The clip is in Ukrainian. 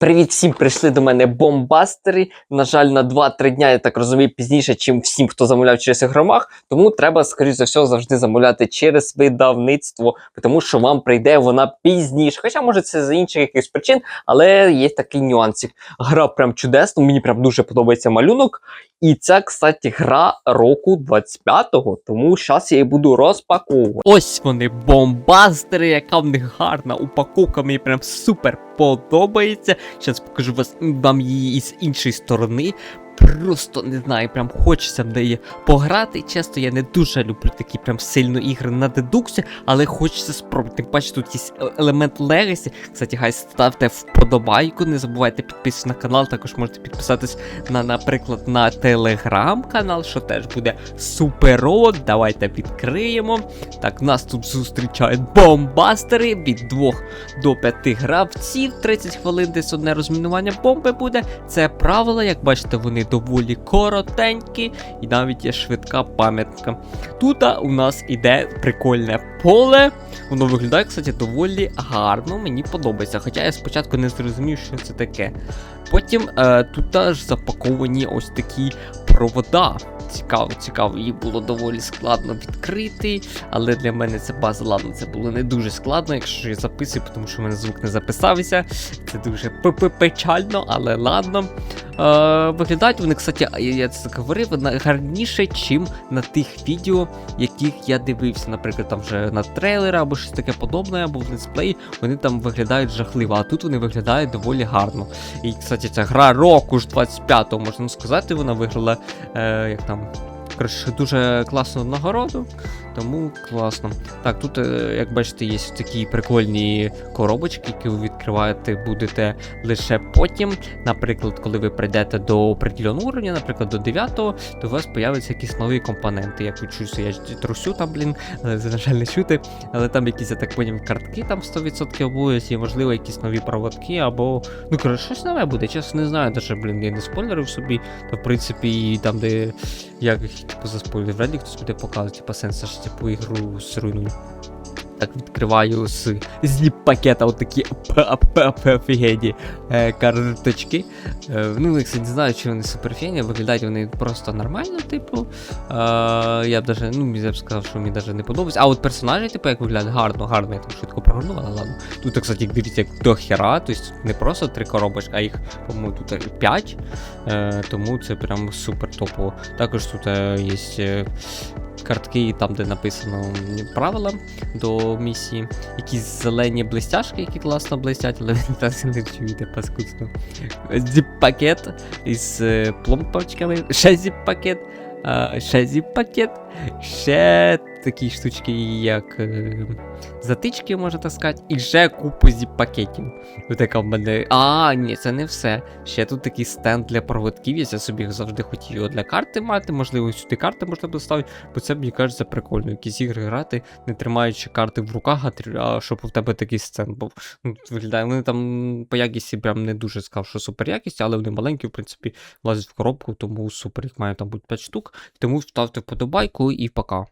Привіт всім, прийшли до мене бомбастери. На жаль, на 2-3 дня, я так розумію, пізніше, чим всім, хто замовляв через громах. Тому треба, скоріш за все, завжди замовляти через видавництво, тому що вам прийде вона пізніше. Хоча, може, це за інших якихось причин, але є такий нюансик. Гра прям чудесно, мені прям дуже подобається малюнок. І це, кстати, гра року 25-го, тому зараз я її буду розпаковувати. Ось вони, бомбастери, яка в них гарна упаковка, мені прям супер подобається. Зараз покажу вас вам її із іншої сторони. Просто не знаю, прям хочеться в неї пограти. Чесно, я не дуже люблю такі прям сильно ігри на дедуксі, але хочеться спробувати. Тим паче, тут є елемент Legacy. Кстати, гай, ставте вподобайку, не забувайте підписатися на канал, також можете підписатись на, наприклад, на телеграм-канал, що теж буде суперово. Давайте відкриємо. Так, нас тут зустрічають бомбастери від 2 до 5 гравців. 30 хвилин десь одне розмінування бомби буде. Це правила, як бачите, вони доволі коротенькі, і навіть є швидка пам'ятка. Тут у нас іде прикольне поле. Воно виглядає, кстати, доволі гарно. Мені подобається. Хоча я спочатку не зрозумів, що це таке. Потім е, тут аж запаковані ось такі провода. Цікаво, цікаво, її було доволі складно відкрити, але для мене це база, ладно, це було не дуже складно, якщо я записую, тому що в мене звук не записався. Це дуже печально, але ладно. Е, виглядають вони, кстати, я- це говорив, гарніше, чим на тих відео, яких я дивився. Наприклад, там вже на трейлери або щось таке подобне, або в летсплеї, вони там виглядають жахливо, а тут вони виглядають доволі гарно. І, кстати, ця гра року ж 25-го, можна сказати, вона виграла е, як там. Коротше, дуже класну нагороду, тому класно. Так, тут, е, як бачите, є такі прикольні коробочки, які ви відкриваєте будете лише потім. Наприклад, коли ви прийдете до определеного уровня, наприклад, до 9-го, то у вас появляться якісь нові компоненти. Як ви я трусю там, блін, але це, на жаль, не чути. Але там якісь, я так поняв, картки там 100% будуть, і можливо якісь нові проводки, або. Ну, коротше, щось нове буде. Чесно, не знаю, даже, блін, я не спойлерив собі. То, в принципі, там, де як типу заспойлер, вряд ли хтось буде показувати, типу сенс, що типу ігру зруйнує. Так відкриваю з зіп пакета отакі офігенні е, карточки. Е, ну, я, не знаю, чи вони суперфіні, виглядають вони просто нормально, типу. Е, я б даже, ну, я б сказав, що мені даже не подобається. А от персонажі, типу, як виглядають, гарно, гарно, я там швидко прогорнув, але ладно. Тут, кстати, дивіться, як до хера, тобто не просто три коробочки, а їх, по-моєму, тут 5. Е, тому це прям супер топово. Також тут е, є е, картки, там, де написано правила до місії. Якісь зелені блистяшки, які класно блистять, але ви так не чуєте паскудно. Зіп-пакет із е, пломпочками. Ще зіп-пакет. Ще зіп-пакет. Ще такі штучки, як е, затички, можна так сказати, і ще купу зіп-пакетів. Отака в мене. А, ні, це не все. Ще тут такий стенд для проводків. Я собі завжди хотів його для карти мати. Можливо, сюди карти можна доставити, бо це мені кажеться прикольно. Якісь ігри грати, не тримаючи карти в руках, а щоб у тебе такий стенд був. Ну, виглядає. Вони там по якісті прям не дуже сказав, що супер якість, але вони маленькі, в принципі, влазять в коробку, тому супер їх має там бути 5 штук. Тому ставте вподобайку і пока.